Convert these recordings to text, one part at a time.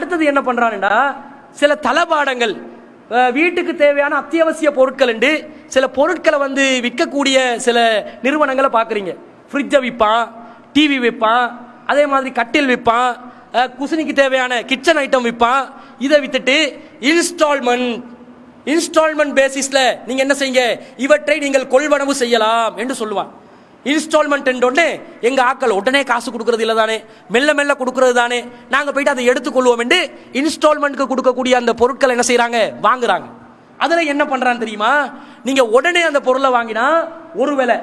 அடுத்தது என்ன பண்ணுறான்டா சில தளபாடங்கள் வீட்டுக்கு தேவையான அத்தியாவசிய பொருட்கள் உண்டு சில பொருட்களை வந்து விற்கக்கூடிய சில நிறுவனங்களை பார்க்குறீங்க. ஃப்ரிட்ஜை விற்பான் டிவி விற்பான் அதே மாதிரி கட்டில் விற்பான் குசினிக்கு தேவையான கிச்சன் ஐட்டம் விற்பான். இதை வித்துட்டு இன்ஸ்டால்மெண்ட் இன்ஸ்டால்மெண்ட் பேசிஸில் நீங்கள் என்ன செய்யுங்க? இவற்றை நீங்கள் கொள்வனவு செய்யலாம் என்று சொல்லுவான். இன்ஸ்டால்மெண்ட் உடனே எங்கள் ஆக்கள் உடனே காசு கொடுக்கறது இல்லை தானே மெல்ல மெல்ல கொடுக்கறது தானே? நாங்கள் போயிட்டு அதை எடுத்துக்கொள்வோம் என்று இன்ஸ்டால்மெண்ட்டுக்கு கொடுக்கக்கூடிய அந்த பொருட்களை என்ன செய்கிறாங்க வாங்குறாங்க. அதில் என்ன பண்ணுறான்னு தெரியுமா? நீங்கள் உடனே அந்த பொருளை வாங்கினா ஒரு விலை.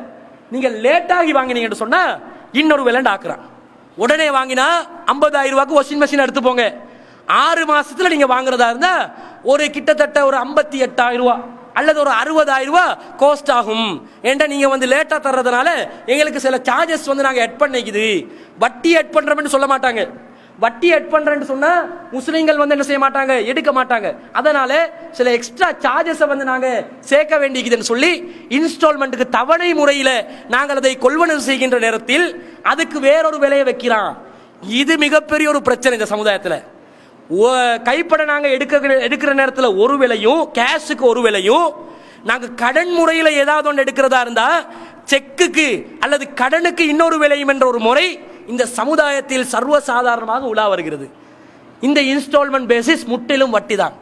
நீங்கள் லேட்டாகி வாங்கினீங்கன்னு சொன்னால் இன்னொரு விலைன்னு ஆக்குறான். உடனே வாங்கினா ஐம்பதாயிரம் ரூபாய்க்கு வாஷிங் மிஷின் எடுத்து போங்க. ஆறு மாதத்தில் நீங்கள் வாங்குறதா இருந்தால் ஒரு கிட்டத்தட்ட ஒரு ஐம்பத்தி எட்டாயிரம் ரூபா அல்லது ஒரு அறுபதாயிரம் ரூபா கோஸ்ட் ஆகும். ஏன்டா நீங்கள் வந்து லேட்டாக தர்றதுனால எங்களுக்கு சில சார்ஜஸ் வந்து நாங்கள் எட் பண்ணிக்குது. வட்டி எட் பண்ணுறோம்னு சொல்ல மாட்டாங்க. வட்டி எட் பண்ணுறேன்னு சொன்னால் முஸ்லீம்கள் வந்து என்ன செய்ய மாட்டாங்க? எடுக்க மாட்டாங்க. அதனால சில எக்ஸ்ட்ரா சார்ஜஸை வந்து நாங்கள் சேர்க்க வேண்டியதுன்னு சொல்லி இன்ஸ்டால்மெண்ட்டுக்கு தவணை முறையில் நாங்கள் அதை கொள்வனவு செய்கின்ற நேரத்தில் அதுக்கு வேறொரு விலையை வைக்கிறான். இது மிகப்பெரிய ஒரு பிரச்சனை இந்த சமுதாயத்தில். கைப்பட நாங்கள் எடுக்க எடுக்கிற நேரத்தில் ஒரு விலையும் கேஷுக்கு ஒரு விலையும் நாங்கள் கடன் முறையில் ஏதாவது ஒன்று எடுக்கிறதா இருந்தால் செக்குக்கு அல்லது கடனுக்கு இன்னொரு விலையும் என்ற ஒரு முறை இந்த சமுதாயத்தில் சர்வசாதாரணமாக உலா வருகிறது. இந்த இன்ஸ்டால்மெண்ட் பேசிஸ் முற்றிலும் வட்டி தான்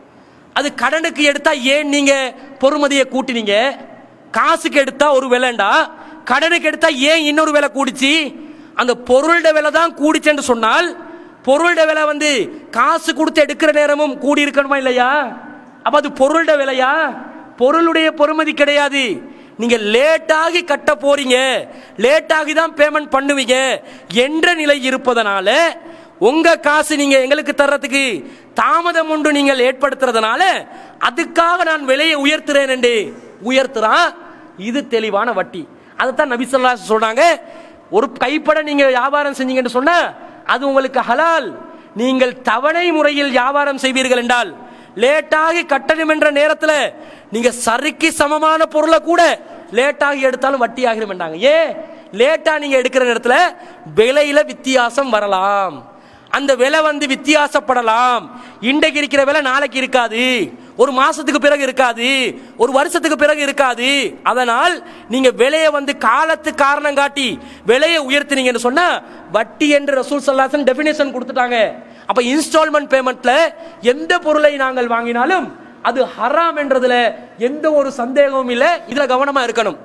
அது கடனுக்கு எடுத்தால் ஏன் நீங்கள் பொறுமதியை கூட்டினீங்க? காசுக்கு எடுத்தால் ஒரு விலைண்டா? கடனுக்கு எடுத்தால் ஏன் இன்னொரு விலை கூடிச்சு? அந்த பொருளோட விலை தான் கூடிச்சுன்னு சொன்னால் பொருளோட விலை வந்து காசு கொடுத்து எடுக்கிற நேரமும் கூடி இருக்கணுமா இல்லையா? அப்ப அது பொருளோட விலையா? பொருளுடைய பொறுமதி கிடையாது. நீங்க லேட்டாகி கட்ட போறீங்க. லேட்டாகி தான் பேமெண்ட் பண்ணுவீங்க. என்ற நிலை இருப்பதனால உங்க காசு நீங்க எங்களுக்கு தர்றதுக்கு தாமதம் ஒன்று நீங்கள் ஏற்படுத்துறதுனால அதுக்காக நான் விலையை உயர்த்துறேன் என்று உயர்த்துறான் இது தெளிவான வட்டி. அதைத்தான் நபிசல்லா சொல்றாங்க. ஒரு கைப்பட நீங்க வியாபாரம் செஞ்சீங்கன்னு சொன்னா அது உங்களுக்கு ஹலால். நீங்கள் தவணை முறையில் வியாபாரம் செய்வீர்கள் என்றால் லேட்டாகி கட்டணம் என்ற நேரத்தில் நீங்க சரிக்கு சமமான பொருளை கூட லேட்டாகி எடுத்தாலும் வட்டி ஆகிரும் ஏன்? லேட்டா நீங்க எடுக்கிற நேரத்தில் விலையில வித்தியாசம் வரலாம். அந்த விலை வந்து வித்தியாசப்படலாம். இன்றைக்கு இருக்கிற விலை நாளைக்கு இருக்காது. ஒரு மாசத்துக்கு பிறகு இருக்காது. ஒரு வருஷத்துக்கு பிறகு இருக்காது. அதனால் நீங்க விலையை வந்து காலத்து காரணம் காட்டி விலையை உயர்த்தினீங்கன்னு சொன்னா வட்டி என்று ரசூல் சல்லாசன் டெபினேஷன் கொடுத்துட்டாங்க. அப்ப இன்ஸ்டால்மெண்ட் பேமெண்ட்ல எந்த பொருளை நாங்கள் வாங்கினாலும் அது ஹராம் என்றதுல எந்த ஒரு சந்தேகமும் இல்லை. இதுல கவனமா இருக்கணும்.